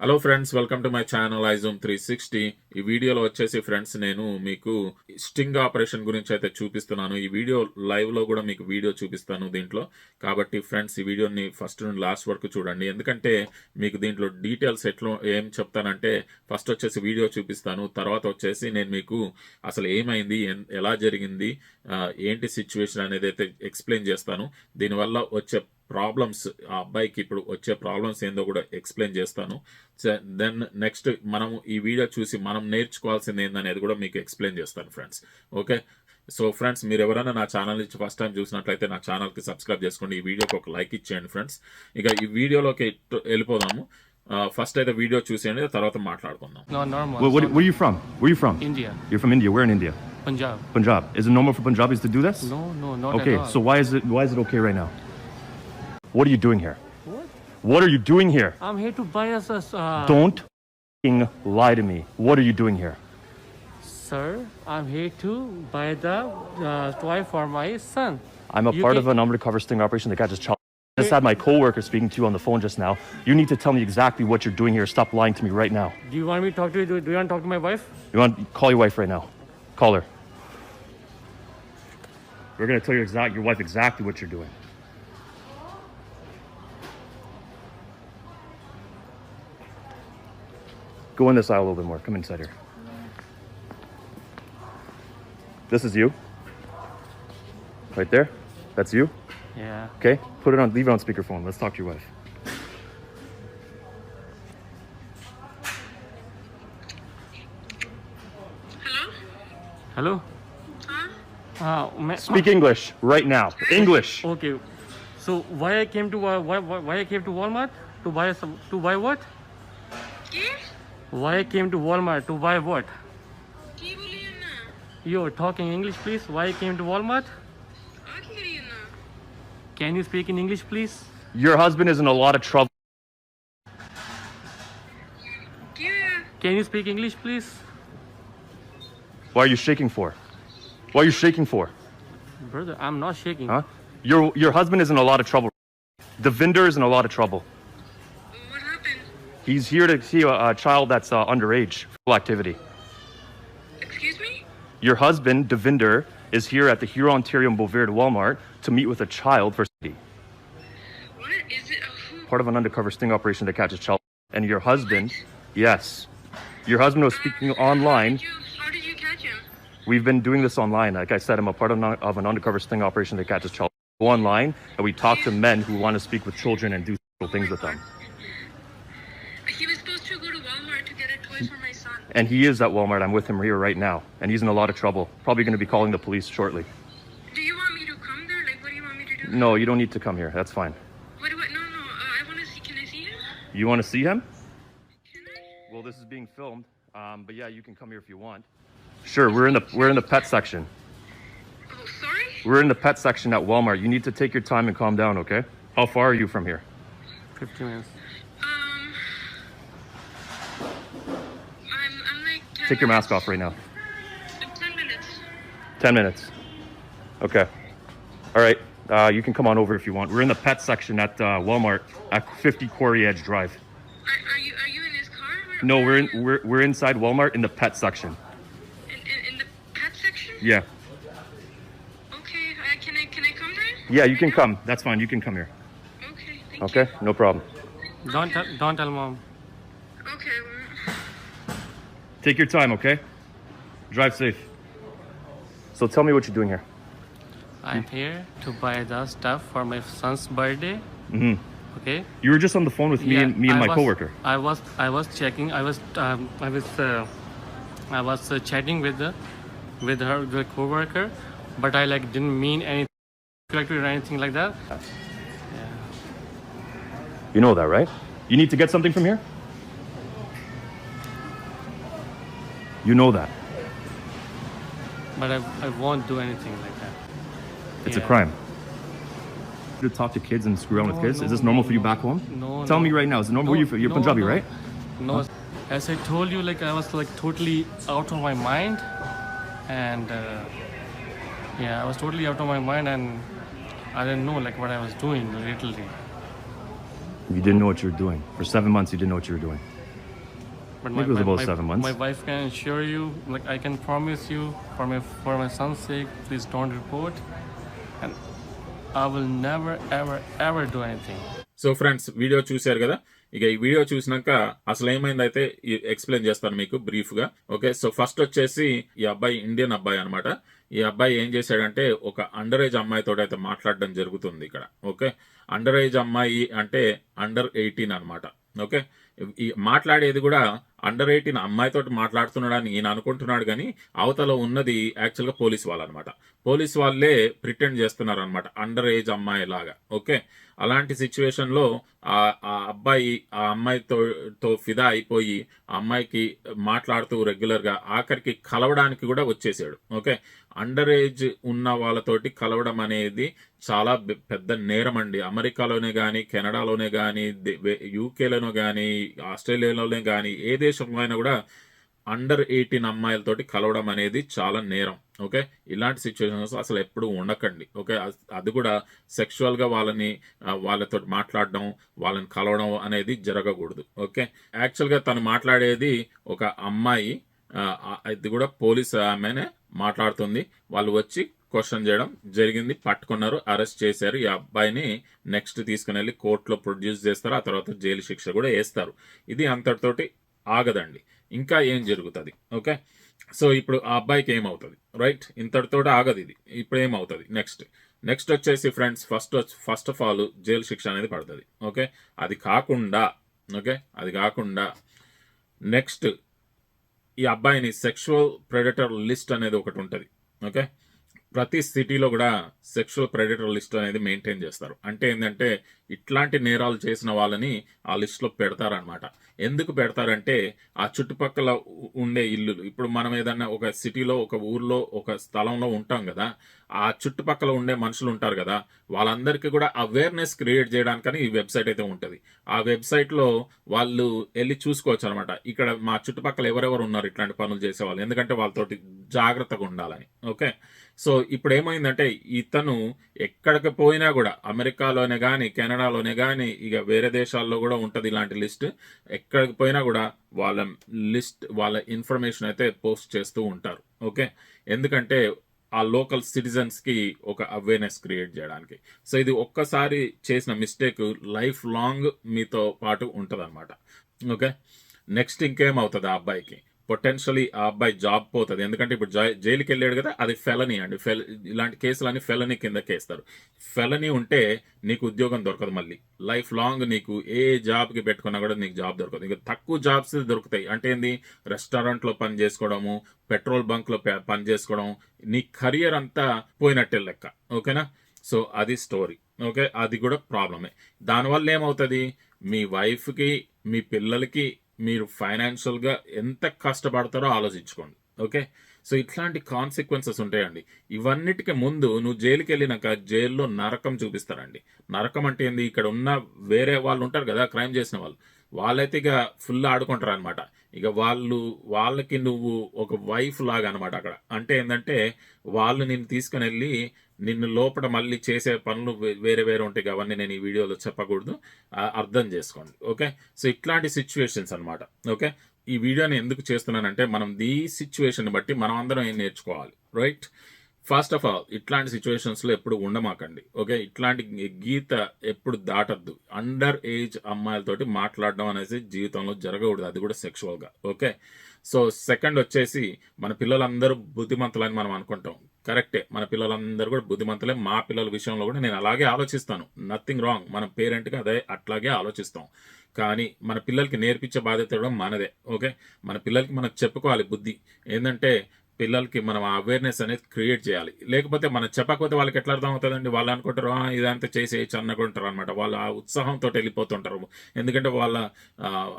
Hello friends welcome to my channel iZoom three sixty ఈ వీడియోలో వచ్చేసి ఫ్రెండ్స్ నేను మీకు స్టింగ్ ఆపరేషన్ గురించి అయితే చూపిస్తున్నాను. ఈ వీడియో లైవ్లో కూడా మీకు వీడియో చూపిస్తాను దీంట్లో. కాబట్టి ఫ్రెండ్స్ ఈ వీడియోని ఫస్ట్ నుండి లాస్ట్ వరకు చూడండి. ఎందుకంటే మీకు దీంట్లో డీటెయిల్స్ ఎట్లా ఏం చెప్తానంటే ఫస్ట్ వచ్చేసి వీడియో చూపిస్తాను. తర్వాత వచ్చేసి నేను మీకు అసలు ఏమైంది ఎన్- ఎలా జరిగింది ఏంటి సిచ్యువేషన్ అనేది అయితే ఎక్స్ప్లెయిన్ చేస్తాను. దీనివల్ల వచ్చే ప్రాబ్లమ్స్ ఆ అబ్బాయికి ఇప్పుడు వచ్చే ప్రాబ్లమ్స్ ఏందో కూడా ఎక్స్ప్లెయిన్ చేస్తాను దెన్ నెక్స్ట్ మనం ఈ వీడియో చూసి మనం నేర్చుకోవాల్సింది ఏందనేది కూడా మీకు ఎక్స్ప్లెయిన్ చేస్తాను ఫ్రెండ్స్ ఓకే సో ఫ్రెండ్స్ మీరు ఎవరైనా నా ఛానల్ నుంచి ఫస్ట్ టైం చూసినట్లయితే నా ఛానల్కి సబ్స్క్రైబ్ చేసుకోండి ఈ వీడియోకి ఒక లైక్ ఇచ్చేయండి ఫ్రెండ్స్ ఇక ఈ వీడియోలోకి వెళ్ళిపోదాము ఫస్ట్ అయితే వీడియో చూసేయండి తర్వాత మాట్లాడుకుందాం No, normal. Where, what, It's where are you from? Where are you from? India, You're from India. Where in India? Punjab. Punjab. Is it normal for Punjabis to do this? No, no, not Okay, at all. so why is it why is it okay right now? What are you doing here? What? What are you doing here? I'm here to buy us a. Uh, Don't lie to me. What are you doing here? Sir, I'm here to buy the uh, toy for my son. I'm a You part can- of an undercover sting operation that got just child. I just had my coworker speaking to you on the phone just now. You need to tell me exactly what you're doing here. Stop lying to me right now. Do you want me to talk to you? Do, you want to talk to my wife? You want to call your wife right now? Call her. We're gonna tell your exact your wife exactly what you're doing. Go in this aisle a little bit more. Come inside here. This is you. Right there. That's you. Yeah. Okay. Put it on. Leave it on speakerphone. Let's talk to your wife. Hello? Hello. Huh? Uh, ma- Speak English right now. English. Okay. So why I came to uh, why, why why I came to Walmart to buy some to buy what? কি why came to Walmart to buy what? You're talking English, please. Why came to Walmart? Can you speak in English, please? Your husband is in a lot of trouble. Can you speak English, please? Why are you shaking for? Why are you shaking for? Brother, I'm not shaking. Huh? Your, your husband is in a lot of trouble. The vendor is in a lot of trouble what He's here to see a, a child that's uh, underage for activity. excuse me Your husband, Devinder, is here at the Huron Ontario Bovaird Walmart to meet with a child for safety. what is it oh, who Part of an undercover sting operation to catch a child. And your husband, yes, your husband was speaking online. how did you, how did you catch him We've been doing this online. Like I said, I'm a part of, an- of an undercover sting operation to catch a child. Go online and we talk to men who want to speak with children and do sexual things with them. He was supposed to go to Walmart to get a toy for my son And he is at Walmart. I'm with him here right now. And he's in a lot of trouble. Probably going to be calling the police shortly. do you want me to come there like what do you want me to do No, you don't need to come here. That's fine. what do I no no uh, I want to see can I see him You want to see him? can I Well, this is being filmed. Um, but yeah, you can come here if you want. Sure, we're in the we're in the pet section. oh sorry We're in the pet section at Walmart. You need to take your time and calm down, okay? How far are you from here? 50 minutes. um I'm I'm like 10 Take your mask off right now. 10 minutes 10 minutes. Okay. All right. Uh, you can come on over if you want. We're in the pet section at uh, Walmart at 50 Quarry Edge Drive. are, are you are you in his car Where- No, where we're in we're, we're inside Walmart in the pet section. in, in, in the pet section Yeah. Okay, uh, can I can I come there? Yeah, you Right can now? come. That's fine. You can come here. Okay, thank Okay? No problem. Don't tell, don't tell mom. You. Okay, well, Take your time, okay? Drive safe. So tell me what you're doing here. I'm here to buy the stuff for my son's birthday. Mhm. Okay. You were just on the phone with me Yeah, and me and I my was- coworker. I was I was checking. I was um, I was uh, I was uh, chatting with the with her the coworker, but I like didn't mean anything or anything like that. You know that, right? You need to get something from here? You know that. But I, I won't do anything like that. It's a Yeah. crime. To talk to kids and screw around with kids? no, Is this normal no, for you no. back home? No. Tell no. me right now. Is it normal? No, you're you're no, Punjabi, no. right? No. As I told you, like I was like totally out of my mind, and uh, yeah, I was totally out of my mind, and I didn't know like what I was doing literally. You didn't know what you were doing. For seven months, you didn't know what you were doing. But Maybe it was about seven months. My wife can assure you, like I can promise you, for my for my son's sake, please don't report, and I will never, ever, ever do anything. So friends video చూశారు కదా? ఇక ఈ video చూసినాక అసలు ఏమైంది అయితే explain చేస్తాను మీకు బ్రీఫ్గా ఓకే సో ఫస్ట్ వచ్చేసి ఈ అబ్బాయి ఇండియన్ అబ్బాయి అనమాట ఈ అబ్బాయి ఏం చేశాడంటే ఒక అండర్ ఏజ్ అమ్మాయితో అయితే మాట్లాడడం జరుగుతుంది ఇక్కడ. ఓకే అండర్ ఏజ్ అమ్మాయి అంటే అండర్ ఎయిటీన్ అనమాట ఓకే ఈ మాట్లాడేది కూడా అండర్ ఎయిటీన్ అమ్మాయితో మాట్లాడుతున్నాడని ఈయన అనుకుంటున్నాడు కానీ అవతల ఉన్నది యాక్చువల్గా పోలీస్ వాళ్ళు అనమాట పోలీస్ వాళ్ళే ప్రిటెండ్ చేస్తున్నారు అనమాట అండర్ ఏజ్ అమ్మాయి లాగా ఓకే అలాంటి సిచ్యువేషన్లో ఆ అబ్బాయి ఆ అమ్మాయితో తో ఫిదా అయిపోయి ఆ అమ్మాయికి మాట్లాడుతూ రెగ్యులర్గా ఆఖరికి కలవడానికి కూడా వచ్చేసాడు ఓకే అండర్ ఏజ్ ఉన్న వాళ్ళతోటి కలవడం అనేది చాలా పెద్ద నేరం అండి. అమెరికాలోనే కానీ కెనడాలోనే కానీ యూకేలోనే కానీ ఆస్ట్రేలియాలోనే కానీ ఏ దేశంలో అయినా కూడా అండర్ ఎయిటీన్ అమ్మాయిలతోటి కలవడం అనేది చాలా నేరం ఓకే ఇలాంటి సిచ్యువేషన్స్ అసలు ఎప్పుడు ఉండకండి ఓకే అది కూడా సెక్షువల్గా వాళ్ళని వాళ్ళతో మాట్లాడడం వాళ్ళని కలవడం అనేది జరగకూడదు ఓకే యాక్చువల్గా తను మాట్లాడేది ఒక అమ్మాయి అది ఇది కూడా పోలీస్ ఆమెనే మాట్లాడుతుంది. వాళ్ళు వచ్చి క్వశ్చన్ చేయడం జరిగింది పట్టుకున్నారు అరెస్ట్ చేశారు. ఈ అబ్బాయిని నెక్స్ట్ తీసుకుని వెళ్ళి కోర్టులో ప్రొడ్యూస్ చేస్తారు. ఆ తర్వాత జైలు శిక్ష కూడా వేస్తారు. ఇది అంతటితోటి ఆగదండి. ఇంకా ఏం జరుగుతుంది? ఓకే? సో ఇప్పుడు ఆ అబ్బాయికి ఏమవుతుంది? రైట్? ఇంతటితో ఆగదు ఇది. ఇప్పుడు ఏమవుతుంది? నెక్స్ట్. నెక్స్ట్ వచ్చేసి friends first first of all jail శిక్ష అనేది పడుతుంది. ఓకే? అది కాకుండా ఓకే? అది కాకుండా నెక్స్ట్ ఈ అబ్బాయిని సెక్షువల్ ప్రెడటర్ లిస్ట్ అనేది ఒకటి ఉంటుంది. ఓకే? ప్రతి సిటీలో కూడా సెక్షువల్ ప్రెడేటర్ లిస్ట్ అనేది మెయింటైన్ చేస్తారు. అంటే ఏంటంటే ఇట్లాంటి నేరాలు చేసిన వాళ్ళని ఆ లిస్ట్లో పెడతారనమాట ఎందుకు పెడతారంటే ఆ చుట్టుపక్కల ఉండే ఇల్లులు ఇప్పుడు మనం ఏదన్నా ఒక సిటీలో ఒక ఊర్లో ఒక స్థలంలో ఉంటాం కదా ఆ చుట్టుపక్కల ఉండే మనుషులు ఉంటారు కదా వాళ్ళందరికీ కూడా అవేర్నెస్ క్రియేట్ చేయడానికని ఈ వెబ్సైట్ అయితే ఉంటుంది. ఆ వెబ్సైట్లో వాళ్ళు వెళ్ళి చూసుకోవచ్చు అనమాట ఇక్కడ మా చుట్టుపక్కల ఎవరెవరు ఉన్నారు ఇట్లాంటి పనులు చేసేవాళ్ళు? ఎందుకంటే వాళ్ళతోటి జాగ్రత్తగా ఉండాలని. ఓకే? సో ఇప్పుడు ఏమైందంటే ఇతను ఎక్కడికి పోయినా కూడా అమెరికాలోనే కానీ కెనడాలోనే కానీ ఇక వేరే దేశాల్లో కూడా ఉంటుంది ఇలాంటి లిస్ట్. ఎక్కడికి పోయినా కూడా వాళ్ళ లిస్ట్ వాళ్ళ ఇన్ఫర్మేషన్ అయితే పోస్ట్ చేస్తూ ఉంటారు. ఓకే? ఎందుకంటే ఆ లోకల్ సిటిజన్స్కి ఒక అవేర్నెస్ క్రియేట్ చేయడానికి. సో ఇది ఒక్కసారి చేసిన మిస్టేక్ లైఫ్ లాంగ్ మీతో పాటు ఉంటుంది ఓకే? నెక్స్ట్ ఇంకేమవుతుంది ఆ అబ్బాయికి? పొటెన్షియలీ ఆ అబ్బాయి జాబ్ పోతుంది. ఎందుకంటే ఇప్పుడు జైలుకి వెళ్ళాడు కదా అది ఫెలనీ అండి. ఫెల్ ఇలాంటి కేసులన్నీ ఫెలనీ కింద కేస్తారు. ఫెలనీ ఉంటే నీకు ఉద్యోగం దొరకదు మళ్ళీ. లైఫ్ లాంగ్ నీకు ఏ జాబ్కి పెట్టుకున్నా కూడా నీకు జాబ్ దొరకదు. ఇంకా తక్కువ జాబ్స్ దొరుకుతాయి. అంటే ఏంది? రెస్టారెంట్లో పని చేసుకోవడము పెట్రోల్ బంక్లో పని చేసుకోవడం నీ కెరియర్ అంతా పోయినట్టే లెక్క. ఓకేనా? సో అది స్టోరీ ఓకే? అది కూడా ప్రాబ్లమే దానివల్ల ఏమవుతుంది? మీ వైఫ్కి మీ పిల్లలకి మీరు ఫైనాన్షియల్గా ఎంత కష్టపడతారో ఆలోచించుకోండి. ఓకే సో ఇట్లాంటి కాన్సిక్వెన్సెస్ ఉంటాయండి. ఇవన్నిటికి ముందు నువ్వు జైలుకి వెళ్ళినాక జైల్లో నరకం చూపిస్తారండి. నరకం అంటే ఏంది? ఇక్కడ ఉన్న వేరే వాళ్ళు ఉంటారు కదా క్రైమ్ చేసిన వాళ్ళు. వాళ్ళైతే ఇక ఫుల్ ఆడుకుంటారు అనమాట ఇక వాళ్ళు వాళ్ళకి నువ్వు ఒక వైఫ్ లాగా అనమాట అక్కడ. అంటే ఏంటంటే వాళ్ళు నేను తీసుకుని వెళ్ళి నిన్ను లోపల మళ్ళీ చేసే పనులు వేరే వేరే ఉంటాయి అవన్నీ నేను ఈ వీడియోలో చెప్పకూడదు. అర్థం చేసుకోండి ఓకే? సో ఇట్లాంటి సిచ్యువేషన్స్ అన్నమాట ఓకే? ఈ వీడియోని ఎందుకు చేస్తున్నానంటే మనం ఈ సిచ్యువేషన్ బట్టి మనం అందరం ఏం నేర్చుకోవాలి రైట్ ఫస్ట్ ఆఫ్ ఆల్ ఇట్లాంటి సిచ్యువేషన్స్లో ఎప్పుడు ఉండమాకండి. ఓకే ఇట్లాంటి గీత ఎప్పుడు దాటద్దు. అండర్ ఏజ్ అమ్మాయిలతోటి మాట్లాడడం అనేది జీవితంలో జరగకూడదు. అది కూడా సెక్షువల్గా ఓకే సో సెకండ్ వచ్చేసి మన పిల్లలందరూ బుద్ధిమంతులని మనం అనుకుంటాం. కరెక్టే మన పిల్లలందరూ కూడా బుద్ధిమంతులే. మా పిల్లల విషయంలో కూడా నేను అలాగే ఆలోచిస్తాను. నథింగ్ రాంగ్ మన పేరెంట్గా అదే అట్లాగే ఆలోచిస్తాం. కానీ మన పిల్లలకి నేర్పించే బాధ్యత కూడా మనదే. ఓకే మన పిల్లలకి మనం చెప్పుకోవాలి బుద్ధి. ఏంటంటే పిల్లలకి మనం అవేర్నెస్ అనేది క్రియేట్ చేయాలి. లేకపోతే మనం చెప్పకపోతే వాళ్ళకి ఎట్లా అర్థం అవుతుందండి వాళ్ళు అనుకుంటారు ఇదంతా చేసేయచ్చు అనుకుంటారు అనమాట వాళ్ళు ఆ ఉత్సాహంతో వెళ్ళిపోతుంటారు. ఎందుకంటే వాళ్ళ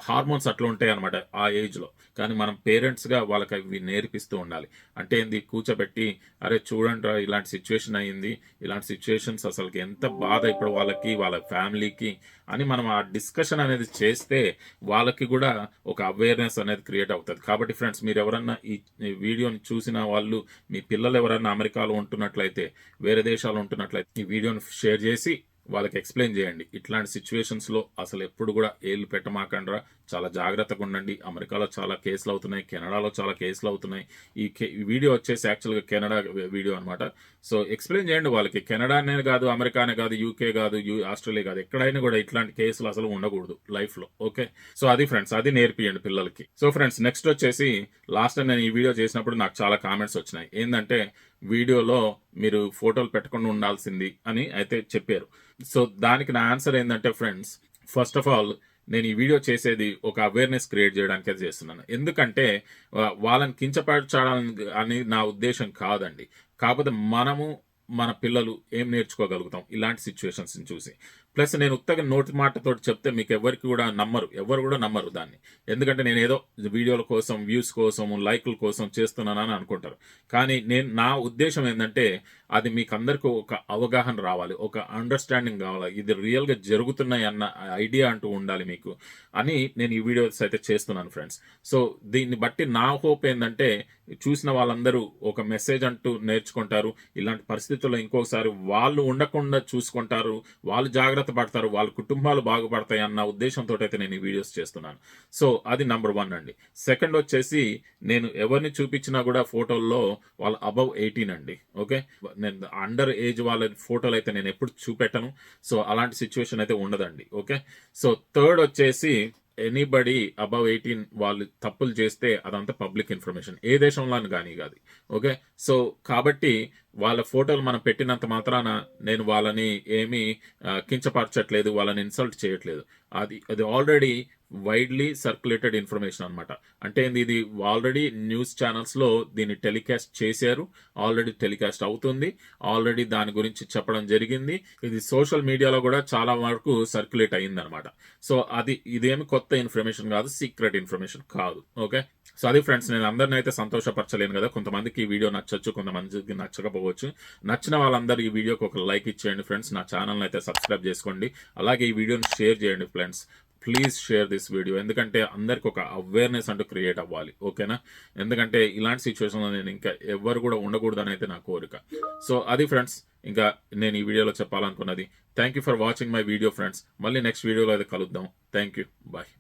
హార్మోన్స్ అట్లా ఉంటాయి అనమాట ఆ ఏజ్లో కానీ మనం పేరెంట్స్గా వాళ్ళకి అవి నేర్పిస్తూ ఉండాలి. అంటే ఏంది? కూర్చోబెట్టి అరే చూడండి ఇలాంటి సిచ్యువేషన్ అయ్యింది ఇలాంటి సిచ్యువేషన్స్ అసలుకి ఎంత బాధ ఇప్పుడు వాళ్ళకి వాళ్ళ ఫ్యామిలీకి అని మనం ఆ డిస్కషన్ అనేది చేస్తే వాళ్ళకి కూడా ఒక అవేర్నెస్ అనేది క్రియేట్ అవుతుంది. కాబట్టి ఫ్రెండ్స్ మీరు ఎవరన్నా ఈ వీడియోని చూసిన వాళ్ళు మీ పిల్లలు ఎవరన్నా అమెరికాలో ఉంటున్నట్లయితే వేరే దేశాలు ఉంటున్నట్లయితే ఈ వీడియోని షేర్ చేసి వాళ్ళకి ఎక్స్ప్లెయిన్ చేయండి. ఇట్లాంటి సిచ్యువేషన్స్లో అసలు ఎప్పుడు కూడా ఏళ్ళు పెట్టమాకండ్రా చాలా జాగ్రత్తగా ఉండండి. అమెరికాలో చాలా కేసులు అవుతున్నాయి. కెనడాలో చాలా కేసులు అవుతున్నాయి. ఈ కే ఈ వీడియో వచ్చేసి యాక్చువల్గా కెనడా వీడియో అనమాట సో ఎక్స్ప్లెయిన్ చేయండి వాళ్ళకి. కెనడానే కాదు అమెరికానే కాదు యూకే కాదు యూ ఆస్ట్రేలియా కాదు ఎక్కడైనా కూడా ఇట్లాంటి కేసులు అసలు ఉండకూడదు లైఫ్లో. ఓకే? సో అది ఫ్రెండ్స్ అది నేర్పియండి పిల్లలకి. సో ఫ్రెండ్స్ నెక్స్ట్ వచ్చేసి లాస్ట్ టైం నేను ఈ వీడియో చేసినప్పుడు నాకు చాలా కామెంట్స్ వచ్చినాయి. ఏంటంటే వీడియోలో మీరు ఫోటోలు పెట్టకుండా ఉండాల్సింది అని అయితే చెప్పారు. సో దానికి నా ఆన్సర్ ఏంటంటే ఫ్రెండ్స్ ఫస్ట్ ఆఫ్ ఆల్ నేను ఈ వీడియో చేసేది ఒక అవేర్నెస్ క్రియేట్ చేయడానికే చేస్తున్నాను. ఎందుకంటే వాళ్ళని కించపరచాలని అని నా ఉద్దేశం కాదండి. కాకపోతే మనము మన పిల్లలు ఏం నేర్చుకోగలుగుతాం ఇలాంటి సిచ్యువేషన్స్ని చూసి. ప్లస్ నేను ఉత్తగా నోటి మాటతో చెప్తే మీకు ఎవరికి కూడా నమ్మరు. ఎవరు కూడా నమ్మరు దాన్ని. ఎందుకంటే నేను ఏదో వీడియోల కోసం వ్యూస్ కోసం లైకుల కోసం చేస్తున్నానని అనుకుంటారు. కానీ నేను నా ఉద్దేశం ఏంటంటే అది మీకు అందరికీ ఒక అవగాహన రావాలి. ఒక అండర్స్టాండింగ్ కావాలి. ఇది రియల్గా జరుగుతున్నాయి అన్న ఐడియా అంటూ ఉండాలి మీకు అని నేను ఈ వీడియోస్ అయితే చేస్తున్నాను ఫ్రెండ్స్. సో దీన్ని బట్టి నా హోప్ ఏంటంటే చూసిన వాళ్ళందరూ ఒక మెసేజ్ అంటూ నేర్చుకుంటారు. ఇలాంటి పరిస్థితుల్లో ఇంకోసారి వాళ్ళు ఉండకుండా చూసుకుంటారు. వాళ్ళు జాగ్రత్త పడతారు వాళ్ళ కుటుంబాలు బాగుపడతాయి అన్న ఉద్దేశంతో అయితే నేను ఈ వీడియోస్ చేస్తున్నాను. సో అది నంబర్ వన్ అండి. సెకండ్ వచ్చేసి నేను ఎవరిని చూపించినా కూడా ఫోటోల్లో వాళ్ళు అబవ్ ఎయిటీన్ అండి. ఓకే నేను అండర్ ఏజ్ వాళ్ళ ఫోటోలు అయితే నేను ఎప్పుడు చూపెట్టను. సో అలాంటి సిచ్యువేషన్ అయితే ఉండదండి. ఓకే సో థర్డ్ వచ్చేసి ఎనీబడి అబవ్ ఎయిటీన్ వాళ్ళు తప్పులు చేస్తే అదంతా పబ్లిక్ ఇన్ఫర్మేషన్ ఏ దేశంలో కానీ కాదు. ఓకే సో కాబట్టి వాళ్ళ ఫోటోలు మనం పెట్టినంత మాత్రాన నేను వాళ్ళని ఏమీ కించపరచట్లేదు వాళ్ళని ఇన్సల్ట్ చేయట్లేదు. అది అది ఆల్రెడీ వైడ్లీ సర్క్యులేటెడ్ ఇన్ఫర్మేషన్ అనమాట అంటే ఇది ఆల్రెడీ న్యూస్ ఛానల్స్లో దీన్ని టెలికాస్ట్ చేశారు ఆల్రెడీ టెలికాస్ట్ అవుతుంది ఆల్రెడీ దాని గురించి చెప్పడం జరిగింది ఇది సోషల్ మీడియాలో కూడా చాలా వరకు సర్క్యులేట్ అయ్యిందనమాట సో అది ఇదేమి కొత్త ఇన్ఫర్మేషన్ కాదు సీక్రెట్ ఇన్ఫర్మేషన్ కాదు ఓకే సో అది ఫ్రెండ్స్ నేను అందరిని అయితే సంతోషపరచలేను కదా. కొంతమందికి ఈ వీడియో నచ్చొచ్చు కొంతమందికి నచ్చకపోవచ్చు. నచ్చిన వాళ్ళందరూ ఈ వీడియోకి ఒక లైక్ ఇచ్చేయండి ఫ్రెండ్స్ నా ఛానల్ని అయితే సబ్స్క్రైబ్ చేసుకోండి. అలాగే ఈ వీడియోని షేర్ చేయండి friends please share this video ఎందుకంటే అందరికి ఒక అవేర్నెస్ అంటూ క్రియేట్ అవ్వాలి. ఓకేనా ఎందుకంటే ఇలాంటి సిచ్యువేషన్లో నేను ఇంకా ఎవరు కూడా ఉండకూడదని అయితే నా కోరిక. సో అది ఫ్రెండ్స్ ఇంకా నేను ఈ వీడియోలో చెప్పాలనుకున్నది. Thank you for watching my video friends మళ్ళీ నెక్స్ట్ వీడియోలో అయితే కలుద్దాం. Thank you bye